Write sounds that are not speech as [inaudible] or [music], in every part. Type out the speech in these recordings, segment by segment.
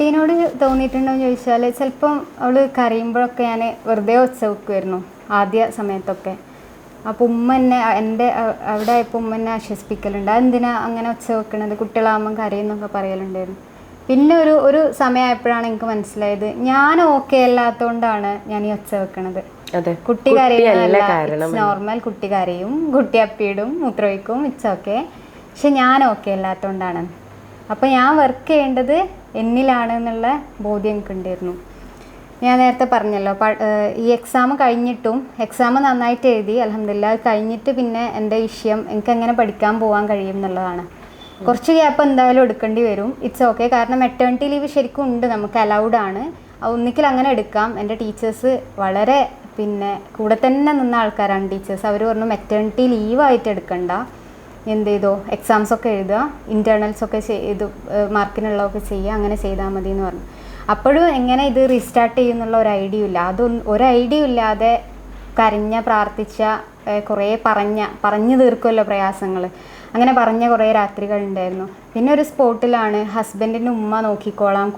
കുട്ടീനോട് തോന്നിയിട്ടുണ്ടോ എന്ന് ചോദിച്ചാൽ ചിലപ്പം അവൾ കരയുമ്പോഴൊക്കെ ഞാൻ വെറുതെ ഒച്ച വെക്കുമായിരുന്നു ആദ്യ സമയത്തൊക്കെ. അപ്പോൾ ഉമ്മ എന്നെ എന്റെ അവിടെ ആയപ്പോൾ ഉമ്മ എന്നെ ആശ്വസിപ്പിക്കലുണ്ട്. അതെന്തിനാ അങ്ങനെ ഒച്ച വെക്കണത്? കുട്ടികളാകുമ്പം കരയെന്നൊക്കെ പറയലുണ്ടായിരുന്നു. പിന്നെ ഒരു ഒരു സമയമായപ്പോഴാണ് എനിക്ക് മനസ്സിലായത് ഞാൻ ഓക്കെ അല്ലാത്തതുകൊണ്ടാണ് ഞാൻ ഈ ഒച്ച വെക്കണത്. കുട്ടി കാരണം. നോർമൽ കുട്ടി കരയും. കുട്ടി അപ്പിയിടും. മൂത്രമൊഴിക്കും ഇറ്റ്സ് ഓക്കെ പക്ഷെ ഞാൻ ഓക്കെ അല്ലാത്തതുകൊണ്ടാണ് അപ്പോൾ ഞാൻ വർക്ക് ചെയ്യേണ്ടത് എന്നിലാണ് എന്നുള്ള ബോധ്യം എനിക്കുണ്ടായിരുന്നു ഞാൻ നേരത്തെ പറഞ്ഞല്ലോ ഈ എക്സാം കഴിഞ്ഞിട്ടും എക്സാം നന്നായിട്ട് എഴുതി അലഹമില്ല കഴിഞ്ഞിട്ട് പിന്നെ എന്റെ വിഷയം എനിക്ക് എങ്ങനെ പഠിക്കാൻ പോകാൻ കഴിയും എന്നുള്ളതാണ്. കുറച്ച് ഗ്യാപ്പ് എന്തായാലും എടുക്കേണ്ടി വരും. ഇറ്റ്സ് ഓക്കെ കാരണം മെറ്റേണിറ്റി ലീവ് ശരിക്കും ഉണ്ട് നമുക്ക് അലൗഡ് ആണ്. ഒന്നിക്കിൽ അങ്ങനെ എടുക്കാം. എന്റെ ടീച്ചേഴ്സ് വളരെ പിന്നെ കൂടെ തന്നെ നിന്ന ആൾക്കാരാണ് ടീച്ചേഴ്സ് അവർ പറഞ്ഞു മെറ്റേണിറ്റി ലീവായിട്ട് എടുക്കണ്ട. എന്ത് ചെയ്തോ എക്സാംസ് ഒക്കെ എഴുതുക ഇന്റേർണൽസ് ഒക്കെ ചെയ്ത് മാർക്കിനുള്ളതൊക്കെ ചെയ്യുക അങ്ങനെ ചെയ്താൽ മതി എന്ന് പറഞ്ഞു. അപ്പോഴും എങ്ങനെ ഇത് റീസ്റ്റാർട്ട് ചെയ്യുന്നുള്ള ഒരു ഐഡിയ ഇല്ല. അതൊന്നും ഒരു ഐഡിയ ഇല്ലാതെ കരഞ്ഞ പ്രാർത്ഥിച്ച കുറേ പറഞ്ഞ പറഞ്ഞു തീർക്കുമല്ലോ പ്രയാസങ്ങൾ അങ്ങനെ പറഞ്ഞ കുറേ രാത്രികൾ ഉണ്ടായിരുന്നു. പിന്നെ ഒരു സ്പോട്ടിലാണ് ഹസ്ബൻഡിന്റെ ഉമ്മ നോക്കിക്കോളാം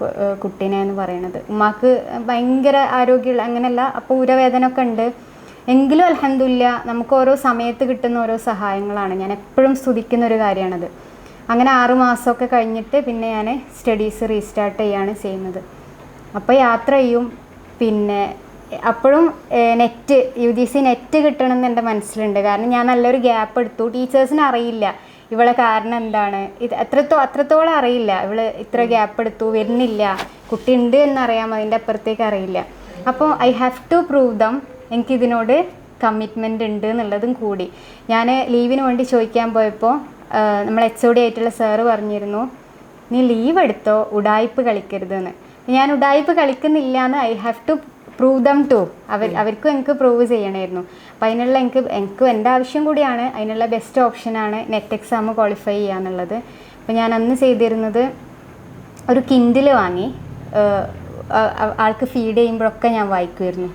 കുട്ടീനെ എന്ന് പറയുന്നത് ഉമ്മാക്ക് ഭയങ്കര ആരോഗ്യമുള്ള അങ്ങനെയല്ല അപ്പോൾ ഉരവേദന ഒക്കെ ഉണ്ട്. എങ്കിലും അലഹമില്ല നമുക്ക് ഓരോ സമയത്ത് കിട്ടുന്ന ഓരോ സഹായങ്ങളാണ്. ഞാൻ എപ്പോഴും സ്തുതിക്കുന്ന ഒരു കാര്യമാണത്. അങ്ങനെ ആറു മാസമൊക്കെ കഴിഞ്ഞിട്ട് പിന്നെ ഞാൻ സ്റ്റഡീസ് റീസ്റ്റാർട്ട് ചെയ്യാണ് ചെയ്യുന്നത്. അപ്പോൾ യാത്ര ചെയ്യും. പിന്നെ അപ്പോഴും NET U G C NET കിട്ടണമെന്ന് എന്റെ മനസ്സിലുണ്ട്. കാരണം ഞാൻ നല്ലൊരു ഗ്യാപ്പ് എടുത്തു. ടീച്ചേഴ്സിന് അറിയില്ല. ഇവളെ കാരണം എന്താണ്? ഇത് അത്രത്തോ അത്രത്തോളം അറിയില്ല. ഇവൾ ഇത്ര ഗ്യാപ്പ് എടുത്തു വരുന്നില്ല. കുട്ടി ഉണ്ട് എന്നറിയാം അതിന്റെ അപ്പുറത്തേക്ക് അറിയില്ല. അപ്പോൾ I have to prove them എനിക്കിതിനോട് commitment ഉണ്ട് എന്നുള്ളതും കൂടി. ഞാൻ ലീവിന് വേണ്ടി ചോദിക്കാൻ പോയപ്പോൾ നമ്മൾ എച്ച് ഒ ഡി ആയിട്ടുള്ള സാറ് പറഞ്ഞിരുന്നു നീ ലീവ് എടുത്തോ? ഉടായ്പ് കളിക്കരുതെന്ന്. ഞാൻ ഉടായ്പ് കളിക്കുന്നില്ല എന്ന് I have to prove them to അവർ അവർക്കും എനിക്ക് പ്രൂവ് ചെയ്യണമായിരുന്നു അപ്പം അതിനുള്ള എനിക്ക് എനിക്കും എന്റെ ആവശ്യം കൂടിയാണ്. അതിനുള്ള ബെസ്റ്റ് ഓപ്ഷനാണ് നെറ്റ് എക്സാം ക്വാളിഫൈ ചെയ്യുക എന്നുള്ളത്. അപ്പോൾ ഞാൻ അന്ന് ചെയ്തിരുന്നത് ഒരു കിൻഡിൽ വാങ്ങി. ആൾക്ക് ഫീഡ് ചെയ്യുമ്പോഴൊക്കെ ഞാൻ വായിക്കുമായിരുന്നു.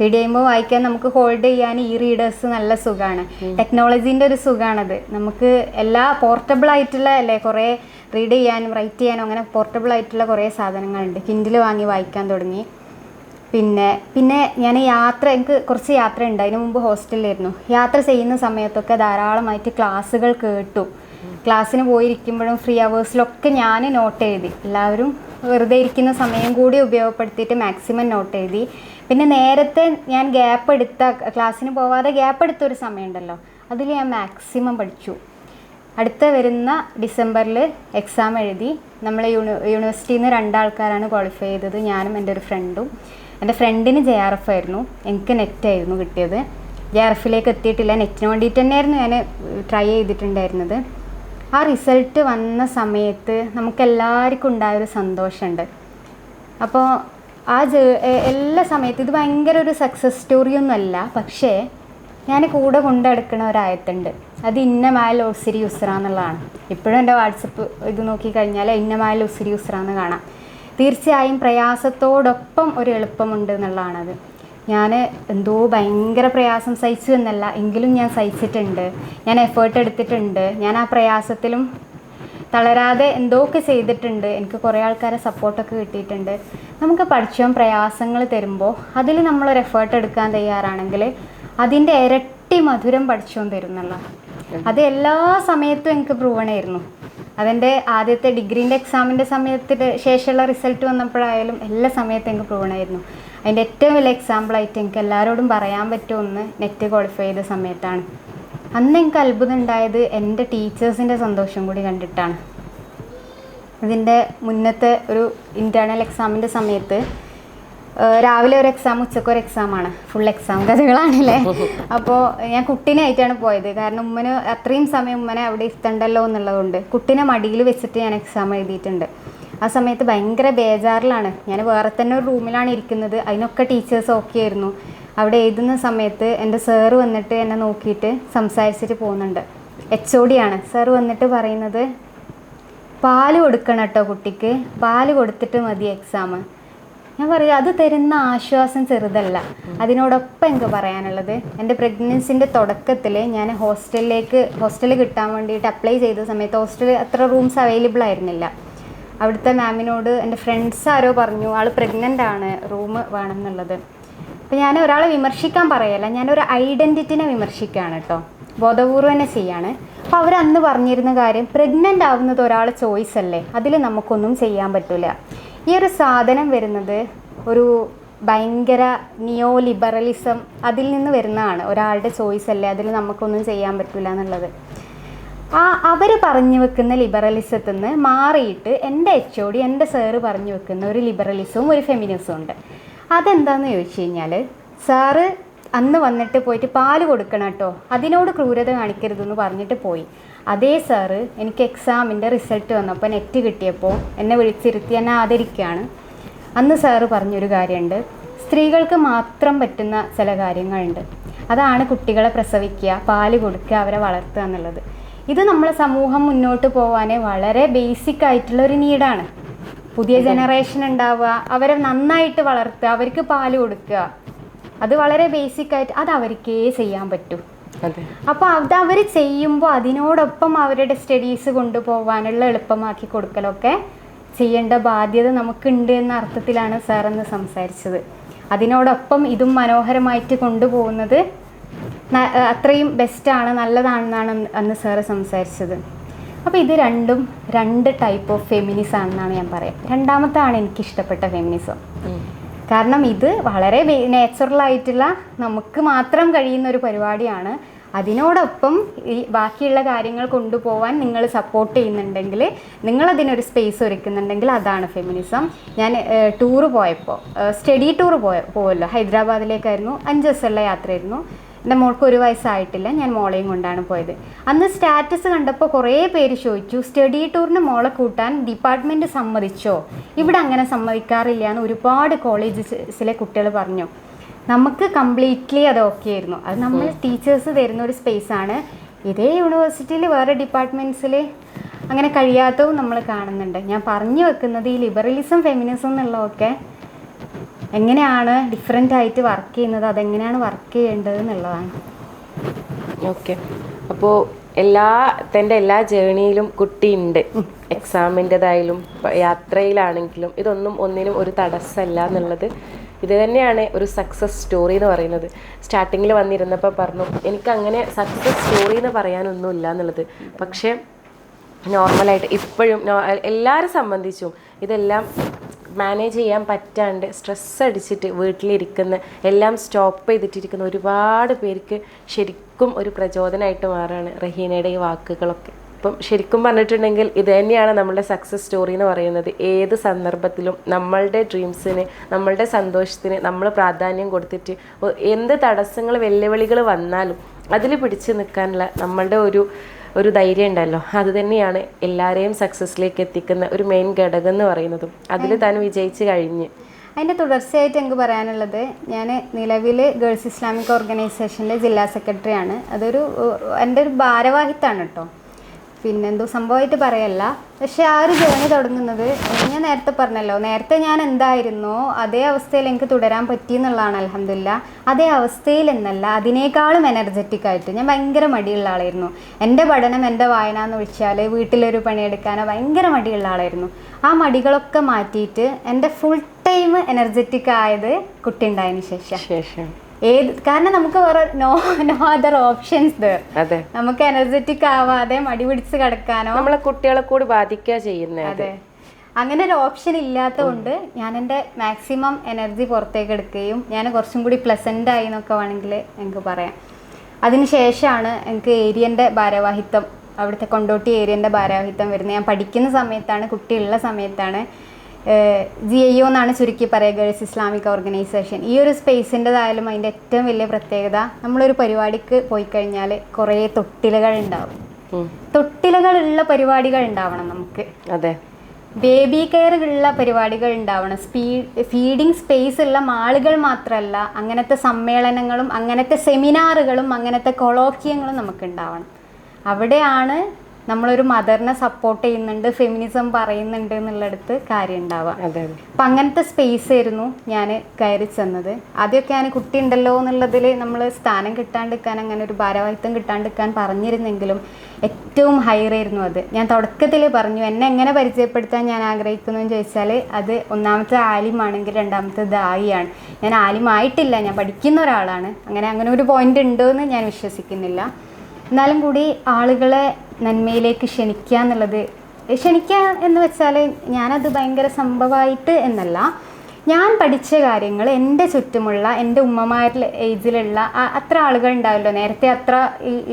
ഫീഡ് ചെയ്യുമ്പോൾ വായിക്കാൻ നമുക്ക് ഹോൾഡ് ചെയ്യാൻ ഈ റീഡേഴ്സ് നല്ല സുഖമാണ് ടെക്നോളജീന്റെ ഒരു സുഖമാണത് നമുക്ക് എല്ലാ പോർട്ടബിൾ ആയിട്ടുള്ള അല്ലേ കുറേ റീഡ് ചെയ്യാനും റൈറ്റ് ചെയ്യാനും അങ്ങനെ പോർട്ടബിൾ ആയിട്ടുള്ള കുറേ സാധനങ്ങളുണ്ട്. കിൻഡിൽ വാങ്ങി വായിക്കാൻ തുടങ്ങി. പിന്നെ പിന്നെ ഞാൻ യാത്ര എനിക്ക് കുറച്ച് യാത്ര ഉണ്ട്. അതിന് മുമ്പ് ഹോസ്റ്റലിലായിരുന്നു. യാത്ര ചെയ്യുന്ന സമയത്തൊക്കെ ധാരാളമായിട്ട് ക്ലാസ്സുകൾ കേട്ടു. ക്ലാസ്സിന് പോയിരിക്കുമ്പോഴും ഫ്രീ അവേഴ്സിലൊക്കെ ഞാൻ നോട്ട് എഴുതി. എല്ലാവരും വെറുതെ ഇരിക്കുന്ന സമയം കൂടി ഉപയോഗപ്പെടുത്തിയിട്ട് മാക്സിമം നോട്ട് എഴുതി. പിന്നെ നേരത്തെ ഞാൻ ഗ്യാപ്പ് എടുത്ത ക്ലാസ്സിന് പോവാതെ ഗ്യാപ്പ് എടുത്ത ഒരു സമയമുണ്ടല്ലോ. അതിൽ ഞാൻ മാക്സിമം പഠിച്ചു. അടുത്ത വരുന്ന ഡിസംബറിൽ എക്സാം എഴുതി. നമ്മളെ യൂണി യൂണിവേഴ്സിറ്റിയിൽ നിന്ന് രണ്ടാൾക്കാരാണ് ക്വാളിഫൈ ചെയ്തത്. ഞാനും എന്റെ ഒരു ഫ്രണ്ടും എന്റെ ഫ്രണ്ടിന് ജെ ആർ എഫ് ആയിരുന്നു. എനിക്ക് നെറ്റ് ആയിരുന്നു കിട്ടിയത്. ജെ ആർ എഫിലേക്ക് എത്തിയിട്ടില്ല. നെറ്റിന് വേണ്ടിയിട്ട് തന്നെയായിരുന്നു ഞാൻ ട്രൈ ചെയ്തിട്ടുണ്ടായിരുന്നത്. ആ റിസൾട്ട് വന്ന സമയത്ത് നമുക്ക് എല്ലാവർക്കും ഉണ്ടായൊരു സന്തോഷമുണ്ട്. അപ്പോൾ ആ ജേ എല്ലാ സമയത്തും ഇത് ഭയങ്കര ഒരു സക്സസ് സ്റ്റോറിയൊന്നും അല്ല പക്ഷേ ഞാൻ കൂടെ കൊണ്ടെടുക്കുന്ന ഒരായത്തുണ്ട്. അത് ഇന്നമായ ലോസിരി യുസ്ര എന്നുള്ളതാണ്. ഇപ്പോഴും എന്റെ വാട്സപ്പ് ഇത് നോക്കിക്കഴിഞ്ഞാൽ ഇന്നമായ ലോസിരി യുസ്ര എന്ന് കാണാം. തീർച്ചയായും പ്രയാസത്തോടൊപ്പം ഒരു എളുപ്പമുണ്ട് എന്നുള്ളതാണത്. ഞാൻ എന്തോ ഭയങ്കര പ്രയാസം സഹിച്ചു എന്നല്ല എങ്കിലും ഞാൻ സഹിച്ചിട്ടുണ്ട്. ഞാൻ എഫേർട്ട് എടുത്തിട്ടുണ്ട്. ഞാൻ ആ പ്രയാസത്തിലും തളരാതെ എന്തൊക്കെ ചെയ്തിട്ടുണ്ട് എനിക്ക് കുറേ ആൾക്കാരെ സപ്പോർട്ടൊക്കെ കിട്ടിയിട്ടുണ്ട്. നമുക്ക് പഠിച്ചവും പ്രയാസങ്ങൾ തരുമ്പോൾ അതിൽ നമ്മളൊരു എഫേർട്ട് എടുക്കാൻ തയ്യാറാണെങ്കിൽ അതിന്റെ ഇരട്ടി മധുരം പഠിച്ചോൻ തരുന്നുള്ള അത് എല്ലാ സമയത്തും എനിക്ക് പ്രൂവണായിരുന്നു അതെന്റെ ആദ്യത്തെ ഡിഗ്രീന്റെ എക്സാമിന്റെ സമയത്തിന് ശേഷമുള്ള റിസൾട്ട് വന്നപ്പോഴായാലും എല്ലാ സമയത്തും എനിക്ക് പ്രൂവണായിരുന്നു അതിന്റെ ഏറ്റവും വലിയ എക്സാമ്പിളായിട്ട് എനിക്ക് എല്ലാവരോടും പറയാൻ പറ്റുമെന്ന് നെറ്റ് ക്വാളിഫൈ ചെയ്ത സമയത്താണ്. അന്ന് എനിക്ക് അത്ഭുതം ഉണ്ടായത് എന്റെ ടീച്ചേഴ്സിന്റെ സന്തോഷം കൂടി കണ്ടിട്ടാണ്. ഇതിന്റെ മുന്നത്തെ ഒരു ഇന്റേർണൽ എക്സാമിന്റെ സമയത്ത് രാവിലെ ഒരു എക്സാം ഉച്ചയ്ക്ക് ഒരു എക്സാമാണ് ഫുൾ എക്സാം കഥകളാണല്ലേ? [laughs] അപ്പോൾ ഞാൻ കുട്ടീനായിട്ടാണ് പോയത്. കാരണം ഉമ്മന് അത്രയും സമയം ഉമ്മനെ അവിടെ ഇരുത്തണ്ടല്ലോ എന്നുള്ളതുകൊണ്ട് കുട്ടീനെ മടിയിൽ വെച്ചിട്ട് ഞാൻ എക്സാം എഴുതിയിട്ടുണ്ട്. ആ സമയത്ത് ഭയങ്കര ബേജാറിലാണ്. ഞാൻ വേറെ തന്നെ ഒരു റൂമിലാണ് ഇരിക്കുന്നത്. അതിനൊക്കെ ടീച്ചേഴ്സ് ഓക്കെ ആയിരുന്നു. അവിടെ എഴുതുന്ന സമയത്ത് എന്റെ സാറ് വന്നിട്ട് എന്നെ നോക്കിയിട്ട് സംസാരിച്ചിട്ട് പോകുന്നുണ്ട്. എച്ച് ഒ ഡി ആണ്. സാറ് വന്നിട്ട് പറയുന്നത് പാൽ കൊടുക്കണം കേട്ടോ കുട്ടിക്ക്. പാൽ കൊടുത്തിട്ട് മതി എക്സാം ഞാൻ പറയുക അത് തരുന്ന ആശ്വാസം ചെറുതല്ല. അതിനോടൊപ്പം എനിക്ക് പറയാനുള്ളത് എന്റെ പ്രഗ്നൻസിന്റെ തുടക്കത്തിൽ ഞാൻ ഹോസ്റ്റലിലേക്ക് ഹോസ്റ്റൽ കിട്ടാൻ വേണ്ടിയിട്ട് അപ്ലൈ ചെയ്ത സമയത്ത് ഹോസ്റ്റലിൽ അത്ര റൂംസ് അവൈലബിൾ ആയിരുന്നില്ല. അവിടുത്തെ മാമിനോട് എന്റെ ഫ്രണ്ട്സ് ആരോ പറഞ്ഞു ആൾ പ്രഗ്നന്റ് ആണ്. റൂം വേണം എന്നുള്ളത് അപ്പം ഞാൻ ഒരാളെ വിമർശിക്കാൻ പറയല്ല ഞാനൊരു ഐഡന്റിറ്റിനെ വിമർശിക്കുകയാണ് കേട്ടോ. ബോധപൂർവം തന്നെ ചെയ്യാണ്. അപ്പോൾ അവരന്ന് പറഞ്ഞിരുന്ന കാര്യം പ്രഗ്നന്റ് ആവുന്നത് ഒരാളെ ചോയ്സ് അല്ലേ? അതിൽ നമുക്കൊന്നും ചെയ്യാൻ പറ്റില്ല ഈ ഒരു സാധനം വരുന്നത് ഒരു ഭയങ്കര നിയോ ലിബറലിസം അതിൽ നിന്ന് വരുന്നതാണ്. ഒരാളുടെ ചോയ്സ് അല്ലേ? അതിൽ നമുക്കൊന്നും ചെയ്യാൻ പറ്റില്ല എന്നുള്ളത്. ആ അവർ പറഞ്ഞു വെക്കുന്ന ലിബറലിസത്തിൽ നിന്ന് മാറിയിട്ട് എന്റെ എച്ച് ഒ ഡി എന്റെ സാറ് പറഞ്ഞു വെക്കുന്ന ഒരു ലിബറലിസവും ഒരു ഫെമിനിസവും ഉണ്ട്. അതെന്താന്ന് ചോദിച്ചു കഴിഞ്ഞാൽ സാറ് അന്ന് വന്നിട്ട് പോയിട്ട് പാൽ കൊടുക്കണം കേട്ടോ. അതിനോട് ക്രൂരത കാണിക്കരുതെന്ന് പറഞ്ഞിട്ട് പോയി. അതേ സാറ് എനിക്ക് എക്സാമിന്റെ റിസൾട്ട് വന്നപ്പോൾ നെറ്റ് കിട്ടിയപ്പോൾ എന്നെ വിളിച്ചിരുത്തി എന്നെ ആദരിക്കുകയാണ് അന്ന് സാറ് പറഞ്ഞൊരു കാര്യമുണ്ട് സ്ത്രീകൾക്ക് മാത്രം പറ്റുന്ന ചില കാര്യങ്ങളുണ്ട്. അതാണ് കുട്ടികളെ പ്രസവിക്കുക പാൽ കൊടുക്കുക അവരെ വളർത്തുക എന്നുള്ളത്. ഇത് നമ്മളെ സമൂഹം മുന്നോട്ട് പോകാൻ വളരെ ബേസിക് ആയിട്ടുള്ള ഒരു നീഡാണ് പുതിയ ജനറേഷൻ ഉണ്ടാവുക അവരെ നന്നായിട്ട് വളർത്തുക അവർക്ക് പാൽ കൊടുക്കുക. അത് വളരെ ബേസിക് ആയിട്ട് അത് അവർക്കേ ചെയ്യാൻ പറ്റൂ. അപ്പോൾ അത് അവർ ചെയ്യുമ്പോൾ അതിനോടൊപ്പം അവരുടെ സ്റ്റഡീസ് കൊണ്ടുപോകാനുള്ള എളുപ്പമാക്കി കൊടുക്കലൊക്കെ ചെയ്യേണ്ട ബാധ്യത നമുക്കുണ്ട് എന്ന അർത്ഥത്തിലാണ് സാർ എന്ന് സംസാരിച്ചത്. അതിനോടൊപ്പം ഇതും മനോഹരമായിട്ട് കൊണ്ടുപോകുന്നത് അത്രയും ബെസ്റ്റാണ് നല്ലതാണെന്നാണ് അന്ന് അന്ന് സാറ് സംസാരിച്ചത്. അപ്പോൾ ഇത് രണ്ടും രണ്ട് ടൈപ്പ് ഓഫ് ഫെമിനിസം ആണെന്നാണ് ഞാൻ പറയാം. രണ്ടാമത്താണ് എനിക്ക് ഇഷ്ടപ്പെട്ട ഫെമിനിസം കാരണം ഇത് വളരെ നാച്ചുറൽ ആയിട്ടുള്ള നമുക്ക് മാത്രം കഴിയുന്ന ഒരു പരിപാടിയാണ്. അതിനോടൊപ്പം ഈ ബാക്കിയുള്ള കാര്യങ്ങൾ കൊണ്ടുപോകാൻ നിങ്ങൾ സപ്പോർട്ട് ചെയ്യുന്നുണ്ടെങ്കിൽ നിങ്ങളതിനൊരു സ്പേസ് ഒരുക്കുന്നുണ്ടെങ്കിൽ അതാണ് ഫെമിനിസം ഞാൻ ടൂറ് പോയപ്പോൾ സ്റ്റഡി ടൂർ പോയ പോവല്ലോ. ഹൈദരാബാദിലേക്കായിരുന്നു. അഞ്ച് ദിവസമുള്ള യാത്രയായിരുന്നു. എന്റെ മോൾക്ക് ഒരു വയസ്സായിട്ടില്ല ഞാൻ മോളെയും കൊണ്ടാണ് പോയത്. അന്ന് സ്റ്റാറ്റസ് കണ്ടപ്പോൾ കുറേ പേര് ചോദിച്ചു സ്റ്റഡി ടൂറിന് മോളെ കൂട്ടാൻ ഡിപ്പാർട്ട്മെന്റ് സമ്മതിച്ചോ? ഇവിടെ അങ്ങനെ സമ്മതിക്കാറില്ല എന്ന് ഒരുപാട് കോളേജസിലെ കുട്ടികൾ പറഞ്ഞു. നമുക്ക് കംപ്ലീറ്റ്ലി അത് ഓക്കെ ആയിരുന്നു. അത് നമ്മൾ ടീച്ചേഴ്സ് തരുന്ന ഒരു സ്പേസ് ആണ്. ഇതേ യൂണിവേഴ്സിറ്റിയിൽ വേറെ ഡിപ്പാർട്ട്മെന്റ്സിൽ അങ്ങനെ കഴിയാത്തതും നമ്മൾ കാണുന്നുണ്ട്. ഞാൻ പറഞ്ഞു വെക്കുന്നത് ഈ ലിബറലിസം ഫെമിനിസം എന്നുള്ളതൊക്കെ എങ്ങനെയാണ് ഡിഫറെന്റ് ആയിട്ട് വർക്ക് ചെയ്യുന്നത്? അതെങ്ങനെയാണ് വർക്ക് ചെയ്യേണ്ടത് എന്നുള്ളതാണ്. ഓക്കെ അപ്പോൾ എല്ലാ തന്റെ എല്ലാ ജേണിയിലും കുട്ടിയുണ്ട്. എക്സാമിന്റെതായാലും യാത്രയിലാണെങ്കിലും ഇതൊന്നും ഒന്നിനും ഒരു തടസ്സമല്ല എന്നുള്ളത്. ഇത് തന്നെയാണ് ഒരു സക്സസ് സ്റ്റോറി എന്ന് പറയുന്നത്. സ്റ്റാർട്ടിങ്ങിൽ വന്നിരുന്നപ്പോൾ പറഞ്ഞു എനിക്ക് അങ്ങനെ സക്സസ് സ്റ്റോറി എന്ന് പറയാനൊന്നുമില്ല എന്നുള്ളത്. പക്ഷേ നോർമലായിട്ട് ഇപ്പോഴും എല്ലാവരെ സംബന്ധിച്ചും ഇതെല്ലാം മാനേജ് ചെയ്യാൻ പറ്റാണ്ട് സ്ട്രെസ് അടിച്ചിട്ട് വീട്ടിലിരിക്കുന്ന എല്ലാം സ്റ്റോപ്പ് ചെയ്തിട്ടിരിക്കുന്ന ഒരുപാട് പേർക്ക് ശരിക്കും ഒരു പ്രചോദനമായിട്ട് മാറുകയാണ് റഹീനയുടെ ഈ വാക്കുകളൊക്കെ. ഇപ്പം ശരിക്കും പറഞ്ഞിട്ടുണ്ടെങ്കിൽ ഇത് തന്നെയാണ് നമ്മളുടെ സക്സസ് സ്റ്റോറി എന്ന് പറയുന്നത്. ഏത് സന്ദർഭത്തിലും നമ്മളുടെ ഡ്രീംസിന് നമ്മളുടെ സന്തോഷത്തിന് നമ്മൾ പ്രാധാന്യം കൊടുത്തിട്ട് എന്ത് തടസ്സങ്ങൾ വെല്ലുവിളികൾ വന്നാലും അതിൽ പിടിച്ചു നിൽക്കാനുള്ള നമ്മളുടെ ഒരു ഒരു ധൈര്യം ഉണ്ടല്ലോ. അത് തന്നെയാണ് എല്ലാവരെയും സക്സസ്സിലേക്ക് എത്തിക്കുന്ന ഒരു മെയിൻ ഘടകം എന്ന് പറയുന്നതും. അതിൽ താൻ വിജയിച്ച് കഴിഞ്ഞ്. അതിന്റെ തുടർച്ചയായിട്ട് എനിക്ക് പറയാനുള്ളത് ഞാൻ നിലവിൽ ഗേൾസ് ഇസ്ലാമിക് ഓർഗനൈസേഷന്റെ ജില്ലാ സെക്രട്ടറിയാണ് അതൊരു എന്റെ ഒരു ഭാരവാഹിത്താണ് കേട്ടോ പിന്നെ എന്തോ സംഭവമായിട്ട് പറയല്ല. പക്ഷെ ആ ഒരു ജേണി തുടങ്ങുന്നത് ഞാൻ നേരത്തെ പറഞ്ഞല്ലോ. നേരത്തെ ഞാൻ എന്തായിരുന്നോ അതേ അവസ്ഥയിൽ എനിക്ക് തുടരാൻ പറ്റി എന്നുള്ളതാണ് അലഹമില്ല അതേ അവസ്ഥയിൽ എന്നല്ല അതിനേക്കാളും എനർജറ്റിക് ആയിട്ട് ഞാൻ ഭയങ്കര മടിയുള്ള ആളായിരുന്നു. എന്റെ പഠനം എന്റെ വായന എന്ന് വെച്ചാൽ വീട്ടിലൊരു പണിയെടുക്കാനോ ഭയങ്കര മടിയുള്ള ആളായിരുന്നു. ആ മടികളൊക്കെ മാറ്റിയിട്ട് എന്റെ ഫുൾ ടൈം എനർജറ്റിക് ആയത് കുട്ടി ഉണ്ടായതിനു ശേഷം. ശേഷം. ഏത് കാരണം നമുക്ക് വേറെ നോ നോ അതർ ഓപ്ഷൻസ് അതെ. നമുക്ക് എനർജറ്റിക് ആവാതെ മടി പിടിച്ച് കിടക്കാനോ. നമ്മളെ കുട്ടികളെ കൂടി ബാധിക്കുക ചെയ്യുന്നത് അതെ. അങ്ങനെ ഒരു ഓപ്ഷൻ ഇല്ലാത്തതുകൊണ്ട് ഞാൻ എന്റെ മാക്സിമം എനർജി പുറത്തേക്ക് എടുക്കുകയും ഞാൻ കുറച്ചും കൂടി പ്ലസന്റ് ആയി എന്നൊക്കെ വേണമെങ്കിൽ എനിക്ക് പറയാം. അതിനുശേഷമാണ് എനിക്ക് ഏരിയന്റെ ഭാരവാഹിത്വം അവിടുത്തെ കൊണ്ടോട്ടി ഏരിയന്റെ ഭാരവാഹിത്വം വരുന്നത്. ഞാൻ പഠിക്കുന്ന സമയത്താണ് കുട്ടിയുള്ള സമയത്താണ് ജി ഐ ഒ എന്നാണ് ചുരുക്കി പറയുക ഗേൾസ് ഇസ്ലാമിക് ഓർഗനൈസേഷൻ. ഈ ഒരു സ്പേസിന്റെതായാലും അതിന്റെ ഏറ്റവും വലിയ പ്രത്യേകത നമ്മളൊരു പരിപാടിക്ക് പോയി കഴിഞ്ഞാൽ കുറേ തൊട്ടിലുകൾ ഉണ്ടാവും. തൊട്ടിലുകളുള്ള പരിപാടികൾ ഉണ്ടാവണം നമുക്ക്. അതെ. ബേബി കെയർ ഉള്ള പരിപാടികൾ ഉണ്ടാവണം. സ്പീഡ് ഫീഡിങ് സ്പേസ് ഉള്ള മാളുകൾ മാത്രമല്ല അങ്ങനത്തെ സമ്മേളനങ്ങളും അങ്ങനത്തെ സെമിനാറുകളും അങ്ങനത്തെ കൊളോക്കിയങ്ങളും നമുക്ക് ഉണ്ടാവണം. അവിടെയാണ് നമ്മളൊരു മദറിനെ സപ്പോർട്ട് ചെയ്യുന്നുണ്ട് ഫെമിനിസം പറയുന്നുണ്ട് എന്നുള്ളടത്ത് കാര്യം ഉണ്ടാവുക അപ്പം അങ്ങനത്തെ സ്പേസ് ആയിരുന്നു ഞാൻ കയറി ചെന്നത്. ആദ്യമൊക്കെ ഞാൻ കുട്ടി ഉണ്ടല്ലോ എന്നുള്ളതിൽ നമ്മൾ സ്ഥാനം കിട്ടാണ്ടിരിക്കാൻ അങ്ങനെ ഒരു ഭാരവാഹിത്വം കിട്ടാണ്ടിരിക്കാൻ പറഞ്ഞിരുന്നെങ്കിലും ഏറ്റവും ഹയർ ആയിരുന്നു അത്. ഞാൻ തുടക്കത്തിൽ പറഞ്ഞു എന്നെ എങ്ങനെ പരിചയപ്പെടുത്താൻ ഞാൻ ആഗ്രഹിക്കുന്നു? എന്ന് ചോദിച്ചാൽ അത് ഒന്നാമത്തെ ആലിമാണെങ്കിൽ രണ്ടാമത്തെ ദായിയാണ് ഞാൻ ആലിമായിട്ടില്ല ഞാൻ പഠിക്കുന്ന ഒരാളാണ്. അങ്ങനെ അങ്ങനെ ഒരു പോയിന്റ് ഉണ്ടോ എന്ന് ഞാൻ വിശ്വസിക്കുന്നില്ല. എന്നാലും കൂടി ആളുകളെ നന്മയിലേക്ക് ക്ഷണിക്കുക എന്നുള്ളത് ക്ഷണിക്കുക എന്ന് വെച്ചാൽ ഞാനത് ഭയങ്കര സംഭവമായിട്ട് എന്നല്ല. ഞാൻ പഠിച്ച കാര്യങ്ങൾ എന്റെ ചുറ്റുമുള്ള എന്റെ ഉമ്മമാരിൽ ഏജിലുള്ള അത്ര ആളുകൾ ഉണ്ടാവല്ലോ. നേരത്തെ അത്ര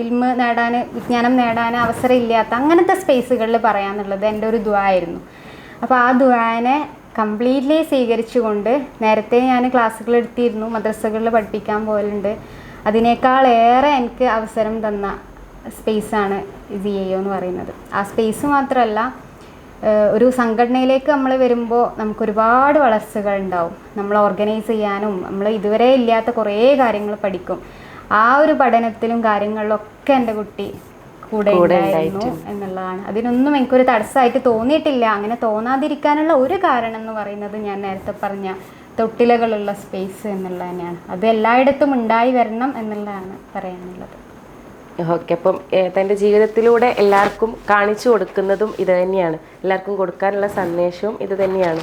ഇൽമ് നേടാൻ വിജ്ഞാനം നേടാൻ അവസരം ഇല്ലാത്ത അങ്ങനത്തെ സ്പേസുകളിൽ പറയാമെന്നുള്ളത് എന്റെ ഒരു ദ്വായിരുന്നു അപ്പോൾ ആ ദ്വാനെ കംപ്ലീറ്റ്ലി സ്വീകരിച്ചുകൊണ്ട് നേരത്തെ ഞാൻ ക്ലാസ്സുകൾ എടുത്തിരുന്നു മദ്രസകളിൽ പഠിപ്പിക്കാൻ പോലുണ്ട് അതിനേക്കാളേറെ എനിക്ക് അവസരം തന്ന സ്പേസാണ് ജി എ എന്ന് പറയുന്നത്. ആ സ്പേസ് മാത്രമല്ല ഒരു സംഘടനയിലേക്ക് നമ്മൾ വരുമ്പോൾ നമുക്ക് ഒരുപാട് വളർച്ചകൾ ഉണ്ടാവും. നമ്മൾ ഓർഗനൈസ് ചെയ്യാനും നമ്മൾ ഇതുവരെ ഇല്ലാത്ത കുറേ കാര്യങ്ങൾ പഠിക്കും. ആ ഒരു പഠനത്തിലും കാര്യങ്ങളിലൊക്കെ എന്റെ കുട്ടി കൂടെ ഉണ്ടായിരുന്നു എന്നുള്ളതാണ്. അതിനൊന്നും എനിക്കൊരു തടസ്സമായിട്ട് തോന്നിയിട്ടില്ല. അങ്ങനെ തോന്നാതിരിക്കാനുള്ള ഒരു കാരണം എന്ന് പറയുന്നത് ഞാൻ നേരത്തെ പറഞ്ഞ തൊട്ടിലകളുള്ള സ്പേസ് എന്നുള്ള തന്നെയാണ് അത് എല്ലായിടത്തും ഉണ്ടായി വരണം എന്നുള്ളതാണ് പറയാനുള്ളത്. ഓക്കെ അപ്പം തന്റെ ജീവിതത്തിലൂടെ എല്ലാവർക്കും കാണിച്ചു കൊടുക്കുന്നതും ഇത് തന്നെയാണ്. എല്ലാവർക്കും കൊടുക്കാനുള്ള സന്ദേശവും ഇത് തന്നെയാണ്.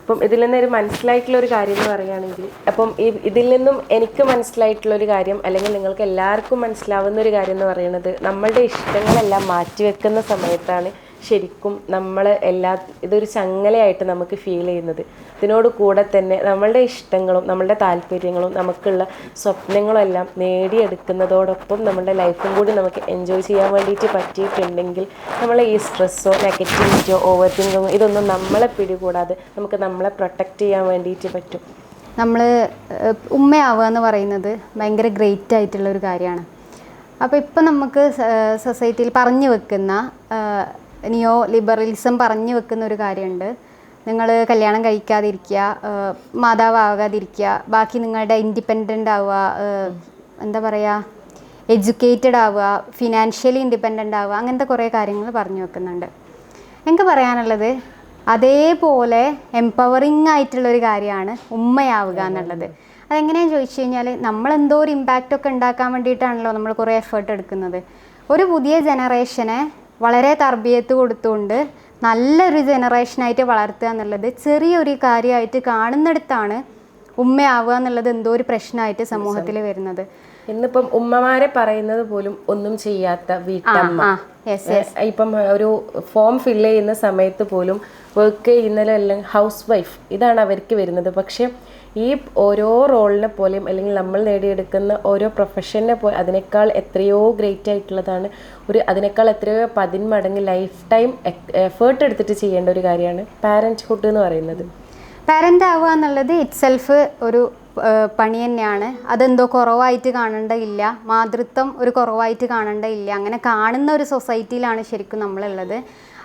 അപ്പം ഇതിൽ നിന്ന് ഒരു മനസ്സിലായിട്ടുള്ള ഒരു കാര്യം എന്ന് പറയുകയാണെങ്കിൽ അപ്പം ഈ- ഇതിൽ നിന്നും എനിക്ക് മനസ്സിലായിട്ടുള്ള ഒരു കാര്യം അല്ലെങ്കിൽ നിങ്ങൾക്ക് എല്ലാവർക്കും മനസ്സിലാവുന്ന ഒരു കാര്യം എന്ന് പറയുന്നത് നമ്മളുടെ ഇഷ്ടങ്ങളെല്ലാം മാറ്റിവെക്കുന്ന സമയത്താണ് ശരിക്കും നമ്മൾ എല്ലാ ഇതൊരു ചങ്ങലയായിട്ട് നമുക്ക് ഫീൽ ചെയ്യുന്നത്. ഇതിനോട് കൂടെ തന്നെ നമ്മളുടെ ഇഷ്ടങ്ങളും നമ്മളുടെ താല്പര്യങ്ങളും നമുക്കുള്ള സ്വപ്നങ്ങളും എല്ലാം നേടിയെടുക്കുന്നതോടൊപ്പം നമ്മുടെ ലൈഫും കൂടി നമുക്ക് എൻജോയ് ചെയ്യാൻ വേണ്ടിയിട്ട് പറ്റിയിട്ടുണ്ടെങ്കിൽ നമ്മളെ ഈ സ്ട്രെസ്സോ നെഗറ്റിവിറ്റിയോ ഓവർ തിങ്കിങ്ങോ ഇതൊന്നും നമ്മളെ പിടികൂടാതെ നമുക്ക് നമ്മളെ പ്രൊട്ടക്റ്റ് ചെയ്യാൻ വേണ്ടിയിട്ട് പറ്റും. നമ്മൾ ഉമ്മയാവുക എന്ന് പറയുന്നത് ഭയങ്കര ഗ്രേറ്റ് ആയിട്ടുള്ള ഒരു കാര്യമാണ്. അപ്പോൾ ഇപ്പം നമുക്ക് സൊസൈറ്റിയിൽ പറഞ്ഞു വെക്കുന്ന നിയോ ലിബറലിസം പറഞ്ഞു വെക്കുന്ന ഒരു കാര്യമുണ്ട്. നിങ്ങൾ കല്യാണം കഴിക്കാതിരിക്കുക മാതാവാകാതിരിക്കുക ബാക്കി നിങ്ങളുടെ ഇൻഡിപെൻഡന്റ് ആവുക എന്താ പറയുക എഡ്യൂക്കേറ്റഡ് ആവുക ഫിനാൻഷ്യലി ഇൻഡിപെൻഡന്റ് ആവുക അങ്ങനത്തെ കുറേ കാര്യങ്ങൾ പറഞ്ഞു വെക്കുന്നുണ്ട്. എനിക്ക് പറയാനുള്ളത് അതേപോലെ എംപവറിങ് ആയിട്ടുള്ള ഒരു കാര്യമാണ് ഉമ്മയാവുക എന്നുള്ളത്. അതെങ്ങനെയാണെന്ന് ചോദിച്ചു കഴിഞ്ഞാൽ നമ്മൾ എന്തോ ഒരു ഇമ്പാക്റ്റ് ഒക്കെ ഉണ്ടാക്കാൻ വേണ്ടിയിട്ടാണല്ലോ നമ്മൾ കുറേ എഫേർട്ട് എടുക്കുന്നത്. ഒരു പുതിയ ജനറേഷനെ വളരെ തർബീയത്ത് കൊടുത്തുകൊണ്ട് നല്ലൊരു ജനറേഷനായിട്ട് വളർത്തുക എന്നുള്ളത് ചെറിയൊരു കാര്യമായിട്ട് കാണുന്നിടത്താണ് ഉമ്മയാവുക എന്നുള്ളത് എന്തോ ഒരു പ്രശ്നമായിട്ട് സമൂഹത്തിൽ വരുന്നത്. ഇന്നിപ്പം ഉമ്മമാരെ പറയുന്നത് പോലും ഒന്നും ചെയ്യാത്ത വീട്ടമ്മ. ഇപ്പം ഒരു ഫോം ഫില്ല് ചെയ്യുന്ന സമയത്ത് പോലും വർക്ക് ചെയ്യുന്നതിലെല്ലാം ഹൗസ് വൈഫ് ഇതാണ് അവർക്ക് വരുന്നത്. പക്ഷേ ഈ ഓരോ റോളിനെ പോലെയും അല്ലെങ്കിൽ നമ്മൾ നേടിയെടുക്കുന്ന ഓരോ പ്രൊഫഷനെ പോലെ അതിനേക്കാൾ എത്രയോ ഗ്രേറ്റ് ആയിട്ടുള്ളതാണ്. ഒരു അതിനേക്കാൾ എത്രയോ പതിന്മടങ്ങ് ലൈഫ് ടൈം എഫേർട്ട് എടുത്തിട്ട് ചെയ്യേണ്ട ഒരു കാര്യമാണ് പാരന്റ്ഹുഡ് എന്ന് പറയുന്നത്. പാരന്റ് ആവുക എന്നുള്ളത് ഇറ്റ് സെൽഫ് ഒരു പണി തന്നെയാണ്. അതെന്തോ കുറവായിട്ട് കാണേണ്ടതില്ല മാതൃത്വം ഒരു കുറവായിട്ട് കാണേണ്ടതില്ല അങ്ങനെ കാണുന്ന ഒരു സൊസൈറ്റിയിലാണ് ശരിക്കും നമ്മളുള്ളത്.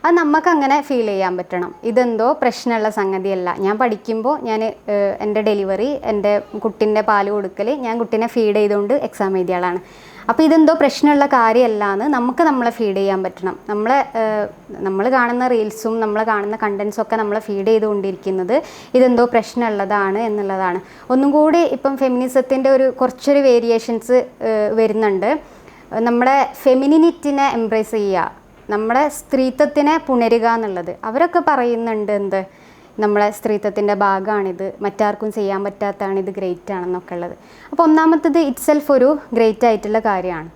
അത് നമുക്ക് അങ്ങനെ ഫീൽ ചെയ്യാൻ പറ്റണം. ഇതെന്തോ പ്രശ്നമുള്ള സംഗതിയല്ല. ഞാൻ പഠിക്കുമ്പോൾ ഞാൻ എന്റെ ഡെലിവറി എന്റെ കുട്ടീന്റെ പാൽ കൊടുക്കൽ ഞാൻ കുട്ടീനെ ഫീഡ് ചെയ്തുകൊണ്ട് എക്സാം എഴുതിയ ആളാണ്. അപ്പോൾ ഇതെന്തോ പ്രശ്നമുള്ള കാര്യമല്ല എന്ന് നമുക്ക് നമ്മളെ ഫീഡ് ചെയ്യാൻ പറ്റണം. നമ്മളെ നമ്മൾ കാണുന്ന റീൽസും നമ്മൾ കാണുന്ന കണ്ടൻസും ഒക്കെ നമ്മളെ ഫീഡ് ചെയ്തുകൊണ്ടിരിക്കുന്നത് ഇതെന്തോ പ്രശ്നമുള്ളതാണ് എന്നുള്ളതാണ്. ഒന്നും കൂടി ഇപ്പം ഫെമിനിസത്തിന്റെ ഒരു കുറച്ചൊരു വേരിയേഷൻസ് വരുന്നുണ്ട്. നമ്മുടെ ഫെമിനിനിറ്റിനെ എംബ്രേസ് ചെയ്യുക. നമ്മുടെ സ്ത്രീത്വത്തിനെ പുണരുക എന്നുള്ളത്. അവരൊക്കെ പറയുന്നുണ്ട് എന്ത്? നമ്മളെ സ്ത്രീത്വത്തിന്റെ ഭാഗമാണിത് മറ്റാർക്കും ചെയ്യാൻ പറ്റാത്തതാണ് ഇത് ഗ്രേറ്റ് ആണെന്നൊക്കെ ഉള്ളത്. അപ്പോൾ ഒന്നാമത്തത് ഇറ്റ്സെൽഫ് ഒരു ഗ്രേറ്റ് ആയിട്ടുള്ള കാര്യമാണ്.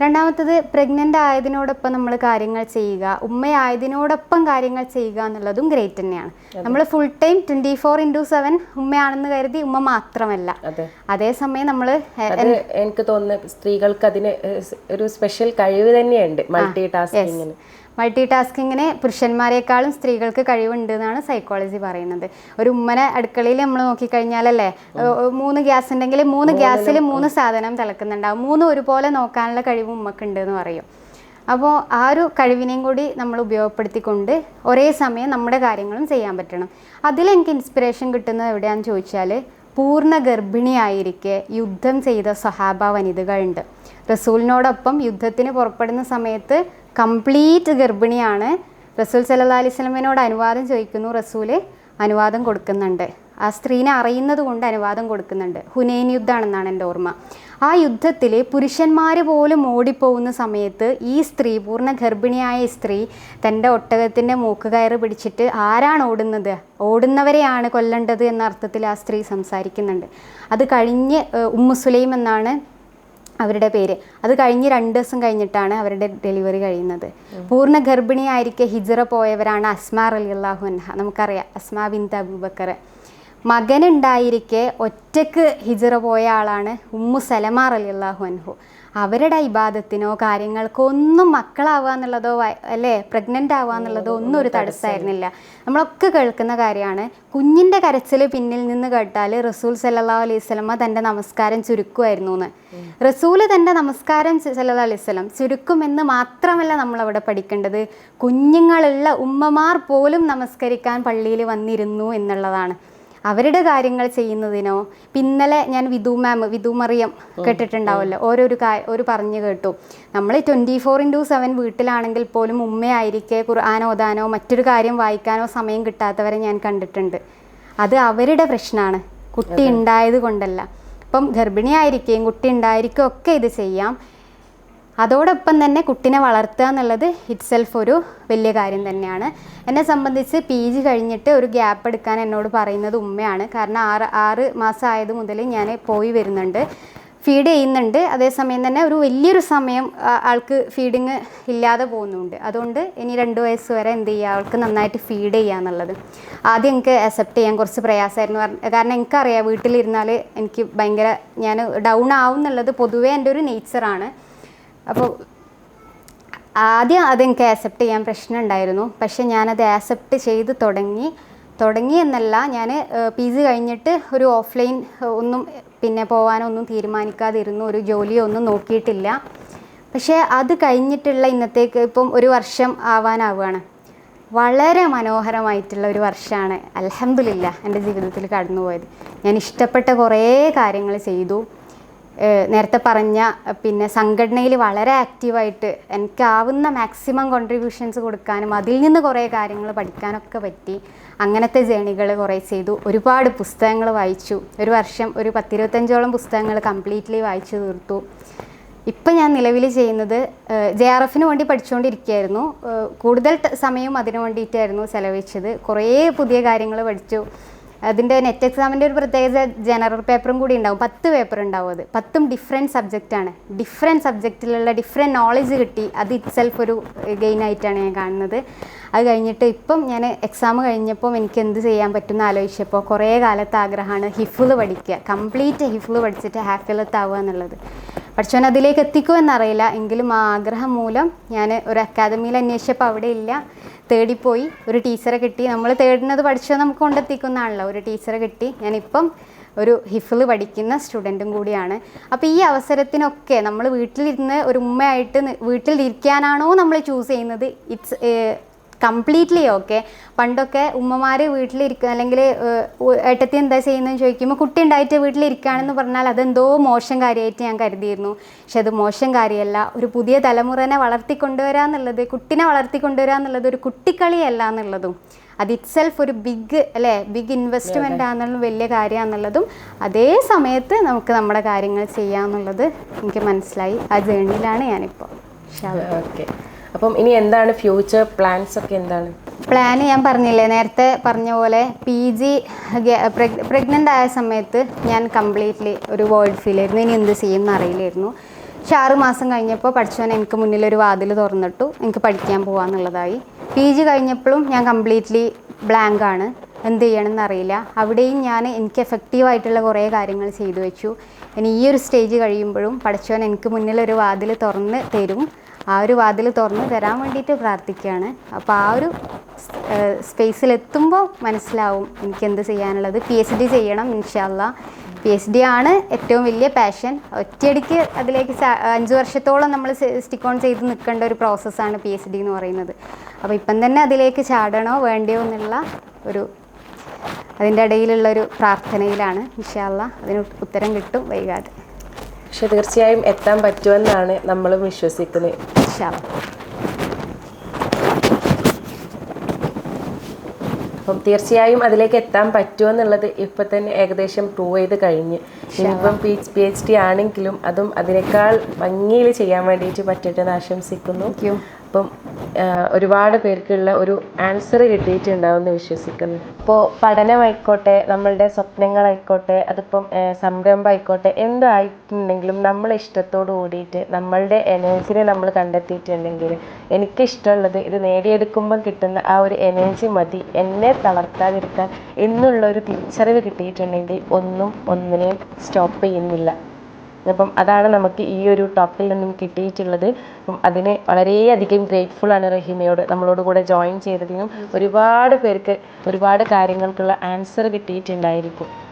രണ്ടാമത്തത് പ്രഗ്നന്റ് ആയതിനോടൊപ്പം നമ്മൾ കാര്യങ്ങൾ ചെയ്യുക. ഉമ്മയായതിനോടൊപ്പം കാര്യങ്ങൾ ചെയ്യുക എന്നുള്ളതും ഗ്രേറ്റ് തന്നെയാണ്. നമ്മൾ full time twenty four into seven ഉമ്മയാണെന്ന് കരുതി ഉമ്മ മാത്രമല്ല. അതെ. അതേസമയം നമ്മൾ എനിക്ക് തോന്നുന്നു സ്ത്രീകൾക്ക് അതിന് ഒരു സ്പെഷ്യൽ കഴിവ് തന്നെയുണ്ട് മൾട്ടി ടാസ്കിങ്ങിന് മൾട്ടി ടാസ്കിങ്ങിന് പുരുഷന്മാരെക്കാളും സ്ത്രീകൾക്ക് കഴിവുണ്ട് എന്നാണ് സൈക്കോളജി പറയുന്നത്. ഒരു ഉമ്മനെ അടുക്കളയിൽ നമ്മൾ നോക്കിക്കഴിഞ്ഞാലല്ലേ മൂന്ന് ഗ്യാസ് ഉണ്ടെങ്കിൽ മൂന്ന് ഗ്യാസിൽ മൂന്ന് സാധനം തിളക്കുന്നുണ്ടാവും. മൂന്ന് ഒരുപോലെ നോക്കാനുള്ള കഴിവ് ഉമ്മക്കുണ്ട് എന്ന് പറയും. അപ്പോൾ ആ ഒരു കഴിവിനെയും കൂടി നമ്മൾ ഉപയോഗപ്പെടുത്തിക്കൊണ്ട് ഒരേ സമയം നമ്മുടെ കാര്യങ്ങളും ചെയ്യാൻ പറ്റണം. അതിലെനിക്ക് ഇൻസ്പിറേഷൻ കിട്ടുന്നത് എവിടെയാണെന്ന് ചോദിച്ചാൽ പൂർണ ഗർഭിണിയായിരിക്കെ യുദ്ധം ചെയ്ത സ്വഹാബ വനിതകളുണ്ട്. റസൂലിനോടൊപ്പം യുദ്ധത്തിന് പുറപ്പെടുന്ന സമയത്ത് കംപ്ലീറ്റ് ഗർഭിണിയാണ്. റസൂൽ സല്ലാ അലൈഹി സ്വലമിനോട് അനുവാദം ചോദിക്കുന്നു. റസൂൽ അനുവാദം കൊടുക്കുന്നുണ്ട്. ആ സ്ത്രീനെ അറിയുന്നത് കൊണ്ട് അനുവാദം കൊടുക്കുന്നുണ്ട്. ഹുനൈൻ യുദ്ധമാണെന്നാണ് എന്റെ ഓർമ്മ. ആ യുദ്ധത്തിൽ പുരുഷന്മാർ പോലും ഓടിപ്പോകുന്ന സമയത്ത് ഈ സ്ത്രീ പൂർണ ഗർഭിണിയായ സ്ത്രീ തന്റെ ഒട്ടകത്തിന്റെ മൂക്ക് കയറ് പിടിച്ചിട്ട് ആരാണ് ഓടുന്നത്? ഓടുന്നവരെയാണ് കൊല്ലേണ്ടത് എന്ന അർത്ഥത്തിൽ ആ സ്ത്രീ സംസാരിക്കുന്നുണ്ട്. അത് കഴിഞ്ഞ് ഉമ്മുസുലൈം ഉമ്മു സുലൈം എന്നാണ് അവരുടെ പേര്. അത് കഴിഞ്ഞ് രണ്ട് ദിവസം കഴിഞ്ഞിട്ടാണ് അവരുടെ ഡെലിവറി കഴിയുന്നത്. പൂർണ ഗർഭിണിയായിരിക്കെ ഹിജറ പോയവരാണ് അസ്മാർ അലി അള്ളാഹു അൻഹ. നമുക്കറിയാം അസ്മാ ബിൻ അബൂബക്കർ. മകനുണ്ടായിരിക്കെ ഒറ്റയ്ക്ക് ഹിജറ പോയ ആളാണ് ഉമ്മു സലമാർ അലി അള്ളാഹു അൻഹു. അവരുടെ ഇബാദത്തിനോ കാര്യങ്ങൾക്കോ ഒന്നും മക്കളാവുക എന്നുള്ളതോ അല്ലേ? പ്രഗ്നന്റ് ആവുക എന്നുള്ളതോ ഒന്നും ഒരു തടസ്സമായിരുന്നില്ല. നമ്മളൊക്കെ കേൾക്കുന്ന കാര്യമാണ് കുഞ്ഞിന്റെ കരച്ചിൽ പിന്നിൽ നിന്ന് കേട്ടാൽ റസൂൽ സല്ലാ അലൈഹി സ്വലമ തന്റെ നമസ്കാരം ചുരുക്കുമായിരുന്നു എന്ന്. റസൂൽ തന്റെ നമസ്കാരം സല്ലാ അലൈഹി സ്വലം ചുരുക്കുമെന്ന് മാത്രമല്ല നമ്മളവിടെ പഠിക്കേണ്ടത്. കുഞ്ഞുങ്ങളുള്ള ഉമ്മമാർ പോലും നമസ്കരിക്കാൻ പള്ളിയിൽ വന്നിരുന്നു എന്നുള്ളതാണ്. അവരുടെ കാര്യങ്ങൾ ചെയ്യുന്നതിനോ പിന്നലെ ഞാൻ വിധു മാം വിധു മറിയം കേട്ടിട്ടുണ്ടാവുമല്ലോ. ഓരോരു കാ ഒരു പറഞ്ഞു കേട്ടു. നമ്മൾ ട്വന്റി ഫോർ ഇന്റു സെവൻ വീട്ടിലാണെങ്കിൽ പോലും ഉമ്മയായിരിക്കെ ഖുർആൻ ഓതാനോ മറ്റൊരു കാര്യം വായിക്കാനോ സമയം കിട്ടാത്തവരെ ഞാൻ കണ്ടിട്ടുണ്ട്. അത് അവരുടെ പ്രശ്നമാണ് കുട്ടി ഉണ്ടായത് കൊണ്ടല്ല. ഇപ്പം ഗർഭിണിയായിരിക്കുകയും കുട്ടി ഉണ്ടായിരിക്കുകയും ഒക്കെ ഇത് ചെയ്യാം. അതോടൊപ്പം തന്നെ കുട്ടിനെ വളർത്തുക എന്നുള്ളത് ഇറ്റ് സെൽഫ് ഒരു വലിയ കാര്യം തന്നെയാണ്. എന്നെ സംബന്ധിച്ച് പി ജി കഴിഞ്ഞിട്ട് ഒരു ഗ്യാപ്പ് എടുക്കാൻ എന്നോട് പറയുന്നത് ഉമ്മയാണ്. കാരണം ആറ് ആറ് മാസം ആയത് മുതൽ ഞാൻ പോയി വരുന്നുണ്ട്. ഫീഡ് ചെയ്യുന്നുണ്ട്. അതേസമയം തന്നെ ഒരു വലിയൊരു സമയം ആൾക്ക് ഫീഡിങ് ഇല്ലാതെ പോകുന്നുണ്ട്. അതുകൊണ്ട് ഇനി രണ്ട് വയസ്സ് വരെ എന്ത് ചെയ്യുക ആൾക്ക് നന്നായിട്ട് ഫീഡ് ചെയ്യുക എന്നുള്ളത്. ആദ്യം എനിക്ക് അക്സെപ്റ്റ് ചെയ്യാൻ കുറച്ച് പ്രയാസമായിരുന്നു. കാരണം എനിക്കറിയാം വീട്ടിലിരുന്നാൽ എനിക്ക് ഭയങ്കര ഞാൻ ഡൗൺ ആവും എന്നുള്ളത് പൊതുവേ എന്റെ ഒരു നേച്ചറാണ് അപ്പോൾ ആദ്യം അതെനിക്ക് ആക്സെപ്റ്റ് ചെയ്യാൻ പ്രശ്നം ഉണ്ടായിരുന്നു പക്ഷെ ഞാനത് ആക്സെപ്റ്റ് ചെയ്ത് തുടങ്ങി. തുടങ്ങി എന്നല്ല ഞാൻ പി ജി കഴിഞ്ഞിട്ട് ഒരു ഓഫ്ലൈൻ ഒന്നും പിന്നെ പോകാനൊന്നും തീരുമാനിക്കാതിരുന്നു. ഒരു ജോലിയൊന്നും നോക്കിയിട്ടില്ല. പക്ഷേ അത് കഴിഞ്ഞിട്ടുള്ള ഇന്നത്തേക്ക് ഇപ്പം ഒരു വർഷം ആവാനാവുകയാണ്. വളരെ മനോഹരമായിട്ടുള്ള ഒരു വർഷമാണ്. അലഹമില്ല എന്റെ ജീവിതത്തിൽ കടന്നുപോയത്. ഞാൻ ഇഷ്ടപ്പെട്ട കുറേ കാര്യങ്ങൾ ചെയ്തു. നേരത്തെ പറഞ്ഞ പിന്നെ സംഘടനയിൽ വളരെ ആക്റ്റീവായിട്ട് എനിക്കാവുന്ന മാക്സിമം കോൺട്രിബ്യൂഷൻസ് കൊടുക്കാനും അതിൽ നിന്ന് കുറേ കാര്യങ്ങൾ പഠിക്കാനൊക്കെ പറ്റി. അങ്ങനത്തെ ജേണികൾ കുറേ ചെയ്തു. ഒരുപാട് പുസ്തകങ്ങൾ വായിച്ചു. ഒരു വർഷം ഒരു പത്തിരുപത്തഞ്ചോളം പുസ്തകങ്ങൾ കംപ്ലീറ്റ്ലി വായിച്ചു തീർത്തു. ഇപ്പം ഞാൻ നിലവിൽ ചെയ്യുന്നത് ജെ ആർ എഫിന് വേണ്ടി പഠിച്ചുകൊണ്ടിരിക്കുകയായിരുന്നു. കൂടുതൽ സമയം അതിനു വേണ്ടിയിട്ടായിരുന്നു ചെലവഴിച്ചത്. കുറേ പുതിയ കാര്യങ്ങൾ പഠിച്ചു. അതിന്റെ നെറ്റ് എക്സാമിന്റെ ഒരു പ്രത്യേകത ജനറൽ പേപ്പറും കൂടി ഉണ്ടാവും. പത്ത് പേപ്പർ ഉണ്ടാവും അത്. പത്തും ഡിഫറെന്റ് സബ്ജക്റ്റാണ് ഡിഫറെന്റ് സബ്ജക്റ്റിലുള്ള ഡിഫറെന്റ് നോളജ് കിട്ടി. അത് ഇറ്റ്സെൽഫ് ഒരു ഗെയിൻ ആയിട്ടാണ് ഞാൻ കാണുന്നത്. അത് കഴിഞ്ഞിട്ട് ഇപ്പം ഞാൻ എക്സാം കഴിഞ്ഞപ്പം എനിക്ക് എന്ത് ചെയ്യാൻ പറ്റുമെന്ന് ആലോചിച്ചപ്പോൾ കുറേ കാലത്തെ ആഗ്രഹമാണ് ഹിഫുൾ പഠിക്കുക. കംപ്ലീറ്റ് ഹിഫുൾ പഠിച്ചിട്ട് ഹാഫിലത്താവുക എന്നുള്ളത്. പഠിച്ചവൻ അതിലേക്ക് എത്തിക്കുമെന്നറിയില്ല എങ്കിലും ആ ആഗ്രഹം മൂലം ഞാൻ ഒരു അക്കാദമിയിൽ അന്വേഷിച്ചപ്പോൾ അവിടെ ഇല്ല. തേടിപ്പോയി. ഒരു ടീച്ചറെ കിട്ടി. നമ്മൾ തേടുന്നത് പഠിച്ചത് നമുക്ക് കൊണ്ടെത്തിക്കുന്നതാണല്ലോ ഒരു ടീച്ചറെ കിട്ടി. ഞാനിപ്പം ഒരു ഹിഫിൽ പഠിക്കുന്ന സ്റ്റുഡന്റും കൂടിയാണ്. അപ്പോൾ ഈ അവസരത്തിനൊക്കെ നമ്മൾ വീട്ടിലിരുന്ന് ഒരു ഉമ്മയായിട്ട് വീട്ടിലിരിക്കാനാണോ നമ്മൾ ചൂസ് ചെയ്യുന്നത്? ഇറ്റ്സ് കംപ്ലീറ്റ്ലി ഓക്കെ പണ്ടൊക്കെ ഉമ്മമാർ വീട്ടിലിരിക്കുക അല്ലെങ്കിൽ ഏട്ടത്തി എന്താ ചെയ്യുന്നതെന്ന് ചോദിക്കുമ്പോൾ കുട്ടി ഉണ്ടായിട്ട് വീട്ടിലിരിക്കുകയാണെന്ന് പറഞ്ഞാൽ അതെന്തോ മോശം കാര്യമായിട്ട് ഞാൻ കരുതിയിരുന്നു. പക്ഷെ അത് മോശം കാര്യമല്ല. ഒരു പുതിയ തലമുറനെ വളർത്തിക്കൊണ്ടുവരിക എന്നുള്ളത് കുട്ടിനെ വളർത്തിക്കൊണ്ടുവരിക എന്നുള്ളത് ഒരു കുട്ടിക്കളിയല്ല എന്നുള്ളതും അത് ഇറ്റ്സെൽഫ് ഒരു ബിഗ് അല്ലേ ബിഗ് ഇൻവെസ്റ്റ്മെന്റ് ആണെന്നുള്ള വലിയ കാര്യമാണെന്നുള്ളതും അതേ സമയത്ത് നമുക്ക് നമ്മുടെ കാര്യങ്ങൾ ചെയ്യാമെന്നുള്ളത് എനിക്ക് മനസ്സിലായി. ആ ജേണിയിലാണ് ഞാനിപ്പോൾ. ഓക്കെ. അപ്പം ഇനി എന്താണ് ഫ്യൂച്ചർ പ്ലാൻസ് ഒക്കെ എന്താണ്? പ്ലാൻ ഞാൻ പറഞ്ഞില്ലേ നേരത്തെ പറഞ്ഞ പോലെ പി ജി പ്രഗ്നന്റ് ആയ സമയത്ത് ഞാൻ കംപ്ലീറ്റ്ലി ഒരു വേൾഡ് ഫീൽ ആയിരുന്നു. ഇനി എന്ത് ചെയ്യുമെന്ന് അറിയില്ലായിരുന്നു. പക്ഷെ ആറ് മാസം കഴിഞ്ഞപ്പോൾ പഠിച്ചവൻ എനിക്ക് മുന്നിൽ ഒരു വാതിൽ തുറന്നിട്ടു. എനിക്ക് പഠിക്കാൻ പോകാമെന്നുള്ളതായി പി ജി കഴിഞ്ഞപ്പോഴും ഞാൻ കംപ്ലീറ്റ്ലി ബ്ലാങ്ക് ആണ്. എന്ത് ചെയ്യണമെന്ന് അറിയില്ല. അവിടെയും ഞാൻ എനിക്ക് എഫക്റ്റീവായിട്ടുള്ള കുറേ കാര്യങ്ങൾ ചെയ്തു വെച്ചു. ഇനി ഈ ഒരു സ്റ്റേജ് കഴിയുമ്പോഴും പഠിച്ചവൻ എനിക്ക് മുന്നിൽ ഒരു വാതിൽ തുറന്ന് തരും. ആ ഒരു വാതിൽ തുറന്ന് തരാൻ വേണ്ടിയിട്ട് പ്രാർത്ഥിക്കുകയാണ്. അപ്പോൾ ആ ഒരു സ്പേസിലെത്തുമ്പോൾ മനസ്സിലാവും എനിക്ക് എന്ത് ചെയ്യാനുള്ളത്. പി എച്ച് ഡി ചെയ്യണം ഇൻഷാല്ല പി എച്ച് ഡി ആണ് ഏറ്റവും വലിയ പാഷൻ ഒറ്റയടിക്ക് അതിലേക്ക് അഞ്ച് വർഷത്തോളം നമ്മൾ സ്റ്റിക്ക് ഓൺ ചെയ്ത് നിൽക്കേണ്ട ഒരു പ്രോസസ്സാണ് പി എച്ച് ഡി എന്ന് പറയുന്നത്. അപ്പോൾ ഇപ്പം തന്നെ അതിലേക്ക് ചാടണോ വേണ്ടയോ എന്നുള്ള ഒരു അതിന്റെ ഇടയിലുള്ളൊരു പ്രാർത്ഥനയിലാണ്. ഇൻഷാല്ല അതിന് ഉത്തരം കിട്ടും വൈകാതെ. പക്ഷെ തീർച്ചയായും എത്താൻ പറ്റുമെന്നാണ് നമ്മളും വിശ്വസിക്കുന്നത്. ഇൻഷാല്ല അപ്പം തീർച്ചയായും അതിലേക്ക് എത്താൻ പറ്റുമോ എന്നുള്ളത് ഇപ്പൊ തന്നെ ഏകദേശം പ്രൂവ് ചെയ്ത് കഴിഞ്ഞ്. ഇനിയിപ്പം പി പി എച്ച് ഡി ആണെങ്കിലും അതും അതിനേക്കാൾ ഭംഗിയിൽ ചെയ്യാൻ വേണ്ടിയിട്ട് പറ്റട്ടെ എന്ന് ആശംസിക്കുന്നു അപ്പം ആ, ഒരുപാട് പേർക്കുള്ള ഒരു ആൻസർ കിട്ടിയിട്ടുണ്ടാവും എന്ന് വിശ്വസിക്കുന്നു. ഇപ്പോൾ പഠനമായിക്കോട്ടെ നമ്മളുടെ സ്വപ്നങ്ങളായിക്കോട്ടെ അതിപ്പം സംരംഭമായിക്കോട്ടെ എന്തായിട്ടുണ്ടെങ്കിലും നമ്മൾ ഇഷ്ടത്തോട് കൂടിയിട്ട് നമ്മളുടെ എനർജിനെ നമ്മൾ കണ്ടെത്തിയിട്ടുണ്ടെങ്കിൽ എനിക്കിഷ്ടമുള്ളത് ഇത് നേടിയെടുക്കുമ്പോൾ കിട്ടുന്ന ആ ഒരു എനർജി മതി. എന്നെ തളർത്താതിരിക്കാൻ എന്നുള്ള ഒരു തിരിച്ചറിവ് കിട്ടിയിട്ടുണ്ടെങ്കിൽ ഒന്നും ഒന്നിനെയും സ്റ്റോപ്പ് ചെയ്യുന്നില്ല. അപ്പം അതാണ് നമുക്ക് ഈ ഒരു ടോപ്പിൽ നിന്നും കിട്ടിയിട്ടുള്ളത്. അപ്പം അതിന് വളരെയധികം ആണ് റഹീമയോട് നമ്മളോട് കൂടെ ജോയിൻ ചെയ്തതിനും ഒരുപാട് പേർക്ക് ഒരുപാട് കാര്യങ്ങൾക്കുള്ള ആൻസർ കിട്ടിയിട്ടുണ്ടായിരിക്കും.